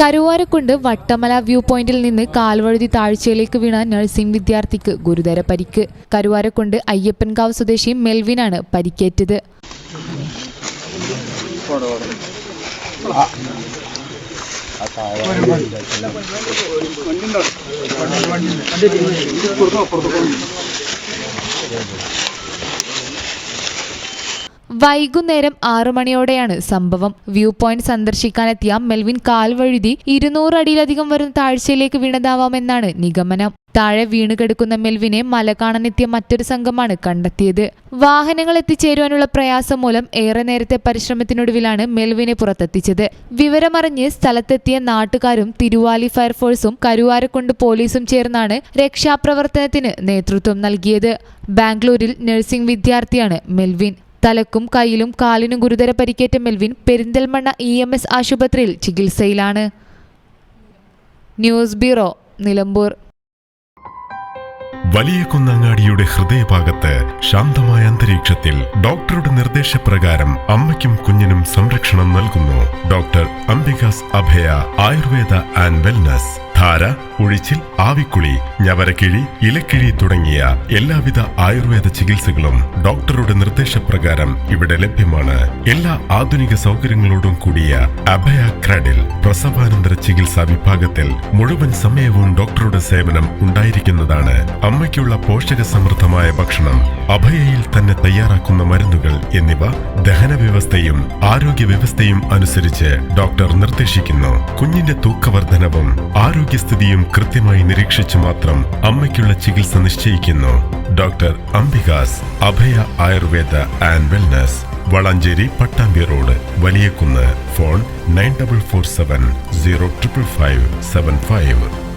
Karuvarakundu Vattamala view പോയിന്റിൽ നിന്ന് കാൽവഴുതി താഴ്ചയിലേക്ക് വീണ nursing വിദ്യാർത്ഥിക്ക് ഗുരുതര പരിക്ക്. കരുവാരക്കുണ്ട് അയ്യപ്പൻകാവ് സ്വദേശി മെൽവിനാണ് പരിക്കേറ്റത്. Thank you. വൈകുന്നേരം ആറു മണിയോടെയാണ് സംഭവം. വ്യൂ പോയിന്റ് സന്ദർശിക്കാനെത്തിയ മെൽവിൻ കാൽവഴുതി ഇരുന്നൂറടിയിലധികം വരുന്ന താഴ്ചയിലേക്ക് വീണതാവാമെന്നാണ് നിഗമനം. താഴെ വീണുകെടുക്കുന്ന മെൽവിനെ മല കാണാനെത്തിയ മറ്റൊരു സംഘമാണ് കണ്ടെത്തിയത്. വാഹനങ്ങൾ എത്തിച്ചേരുവാനുള്ള പ്രയാസം മൂലം ഏറെ നേരത്തെ പരിശ്രമത്തിനൊടുവിലാണ് മെൽവിനെ പുറത്തെത്തിച്ചത്. വിവരമറിഞ്ഞ് സ്ഥലത്തെത്തിയ നാട്ടുകാരും തിരുവാലി ഫയർഫോഴ്സും കരുവാരക്കുണ്ട് പോലീസും ചേർന്നാണ് രക്ഷാപ്രവർത്തനത്തിന് നേതൃത്വം നൽകിയത്. ബാംഗ്ലൂരിൽ നഴ്സിംഗ് വിദ്യാർത്ഥിയാണ് മെൽവിൻ. തലക്കും കൈയിലും കാലിനും ഗുരുതര പരിക്കേറ്റ Melvin Perinthalmanna E M S ആശുപത്രിയിൽ ചികിത്സയിലാണ്. News bureau Nilambur. വലിയ കുന്നങ്ങാടിയുടെ ഹൃദയഭാഗത്ത് ശാന്തമായ അന്തരീക്ഷത്തിൽ ഡോക്ടറുടെ നിർദ്ദേശപ്രകാരം അമ്മയ്ക്കും കുഞ്ഞിനും സംരക്ഷണം നൽകുന്നു doctor Ambika's Abhaya Ayurveda and wellness. ധാര ഉഴിച്ചിൽ ആവിക്കുളി ഞവരക്കിഴി ഇലക്കിഴി തുടങ്ങിയ എല്ലാവിധ ആയുർവേദ ചികിത്സകളും ഡോക്ടറുടെ നിർദ്ദേശപ്രകാരം ഇവിടെ ലഭ്യമാണ്. എല്ലാ ആധുനിക സൗകര്യങ്ങളോടും കൂടിയ അഭയ ക്രാഡിൽ പ്രസവാനന്തര ചികിത്സാ വിഭാഗത്തിൽ മുഴുവൻ സമയവും ഡോക്ടറുടെ സേവനം ഉണ്ടായിരിക്കുന്നതാണ്. അമ്മയ്ക്കുള്ള പോഷക സമൃദ്ധമായ ഭക്ഷണം അഭയയിൽ തന്നെ തയ്യാറാക്കുന്ന മരുന്നുകൾ എന്നിവ ദഹന വ്യവസ്ഥയും ആരോഗ്യ വ്യവസ്ഥയും അനുസരിച്ച് ഡോക്ടർ നിർദ്ദേശിക്കുന്നു. കുഞ്ഞിന്റെ തൂക്കവർദ്ധനവും ആരോഗ്യസ്ഥിതിയും കൃത്യമായി നിരീക്ഷിച്ചു മാത്രം അമ്മയ്ക്കുള്ള ചികിത്സ നിശ്ചയിക്കുന്നു. Doctor Ambika's Abhaya Ayurveda and wellness Valanchery Pattambi road Valiyakunnu phone nine double four seven zero triple five seven five.